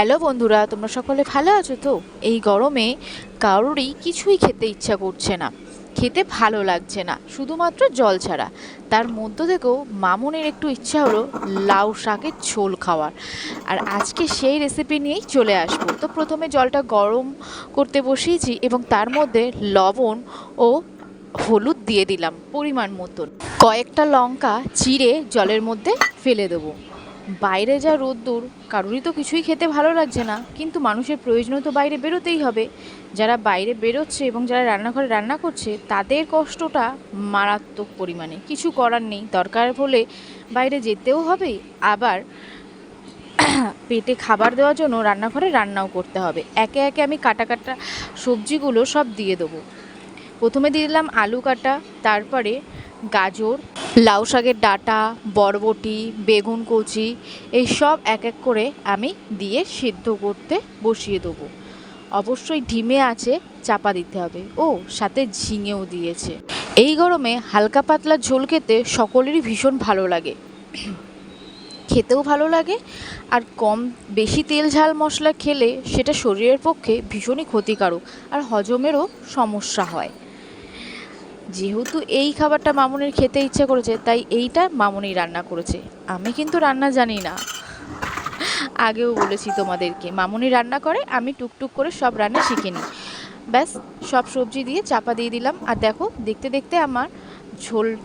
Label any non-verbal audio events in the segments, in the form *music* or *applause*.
Hello বন্ধুরা, তোমরা সকলে ভালো আছো তো? এই গরমে কারোরই কিছুই খেতে ইচ্ছা করছে না। খেতে ভালো লাগছে না, শুধুমাত্র জল ছাড়া। তার মধ্য থেকেও মামনের একটু ইচ্ছা হলো লাউ শাকের ঝোল খাওয়ার। আর আজকে সেই রেসিপি নিয়েই চলে আসব। তো প্রথমে জলটা গরম করতে বসিয়েছি এবং তার মধ্যে লবণ ও হলুদ দিয়ে দিলাম, পরিমাণ মতন। কয়েকটা লঙ্কা চিড়ে জলের মধ্যে ফেলে দেবো। বাইরে যা রোদ্দুর, কারোরই তো কিছুই খেতে ভালো লাগছে না। কিন্তু মানুষের প্রয়োজনে তো বাইরে বেরোতেই হবে। যারা বাইরে বেরোচ্ছে এবং যারা রান্নাঘরে রান্না করছে, তাদের কষ্টটা মারাত্মক পরিমাণে। কিছু করার নেই। দরকার হলে বাইরে যেতেও হবে। আবার *clears throat* পেটে খাবার দেওয়ার জন্য রান্নাঘরে রান্নাও করতে হবে। একে একে আমি কাটা কাটা সবজিগুলো সব দিয়ে দেবো। প্রথমে দিয়ে দিলাম আলু কাটা, তারপরে গাজর লাউ শাকের ডাঁটা, বরবটি, বেগুন কচি, এই সব এক এক করে আমি দিয়ে সিদ্ধ করতে বসিয়ে দেবো। অবশ্যই ডিমে আছে, চাপা দিতে হবে। ও, সাথে ঝিঙেও দিয়েছে। এই গরমে হালকা পাতলা ঝোল খেতে সকলেরই ভীষণ ভালো লাগে। খেতেও ভালো লাগে, আর কম বেশি তেল ঝাল মশলা খেলে সেটা শরীরের পক্ষে ভীষণই ক্ষতিকারক, আর হজমেরও সমস্যা হয়। যেহেতু এই খাবারটা মামুনির খেতে ইচ্ছে করেছে, তাই এইটা মামুনি রান্না করেছে। আমি কিন্তু রান্না জানি না। আগেও বলেছি তোমাদেরকে, মামুনি রান্না করে, আমি টুকটুক করে সব রান্না শিখে নিই। ব্যাস, সব সবজি দিয়ে চাপা দিয়ে দিলাম। আর দেখো, দেখতে দেখতে আমার ঝোল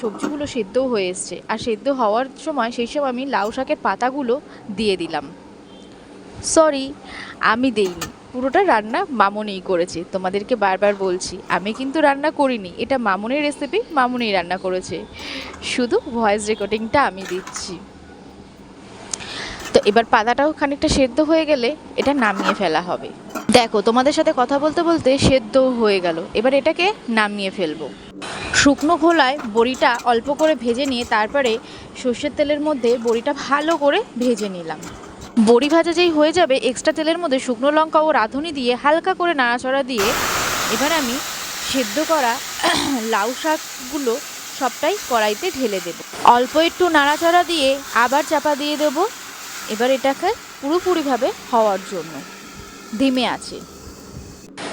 সবজিগুলো সেদ্ধও হয়ে এসছে। আর সেদ্ধ হওয়ার সময় সেই সব আমি লাউ শাকের পাতাগুলো দিয়ে দিলাম। সরি আমি দেইনি। পুরোটা রান্না মামুনিই করেছে। তোমাদেরকে বারবার বলছি, আমি কিন্তু রান্না করিনি। এটা মামুনির রেসিপি মামুনিই রান্না করেছে। শুধু ভয়েস রেকর্ডিংটা আমি দিচ্ছি। তো এবার পাতাটাও খানিকটা সেদ্ধ হয়ে গেলে এটা নামিয়ে ফেলা হবে। দেখো, তোমাদের সাথে কথা বলতে বলতে সেদ্ধ হয়ে গেল। এবার এটাকে নামিয়ে ফেলব। শুকনো খোলায় বড়িটা অল্প করে ভেজে নিয়ে তারপরে সর্ষের তেলের মধ্যে বড়িটা ভালো করে ভেজে নিলাম। বড়ি ভাজা যেই হয়ে যাবে এক্সট্রা তেলের মধ্যে শুকনো লঙ্কা ও রাঁধুনি দিয়ে হালকা করে নাড়াচড়া দিয়ে এবার আমি সেদ্ধ করা *clears throat* লাউ শাকগুলো সবটাই কড়াইতে ঢেলে দেব। অল্প একটু নাড়াচাড়া দিয়ে আবার চাপা দিয়ে দেব। এবার এটাকে পুরোপুরিভাবে হওয়ার জন্য। ধিমে আছে।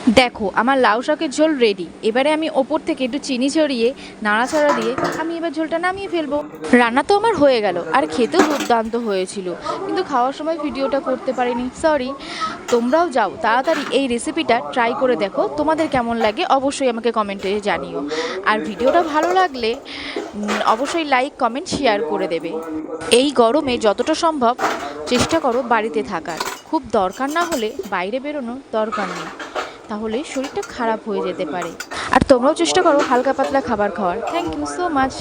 দেখো, আমার লাউ শাকের ঝোল রেডি এবারে আমি ওপর থেকে একটু চিনি ছড়িয়ে, নাড়াচাড়া দিয়ে আমি এবার ঝোলটা নামিয়ে ফেলব। রান্না তো আমার হয়ে গেল, আর খেতেও দুর্দান্ত হয়েছিল। কিন্তু খাওয়ার সময় ভিডিওটা করতে পারিনি সরি তোমরাও যাও, তাড়াতাড়ি এই রেসিপিটা ট্রাই করে দেখো, তোমাদের কেমন লাগে অবশ্যই আমাকে কমেন্টে জানিও। আর ভিডিওটা ভালো লাগলে অবশ্যই লাইক কমেন্ট শেয়ার করে দেবে। এই গরমে যতটা সম্ভব চেষ্টা করো বাড়িতে থাকার। খুব দরকার না হলে বাইরে বেরোনোর দরকার নেই। তাহলে শরীরটা খারাপ হয়ে যেতে পারে। আর তোমরাও চেষ্টা করো হালকা পাতলা খাবার খাওয়ার। Thank you so much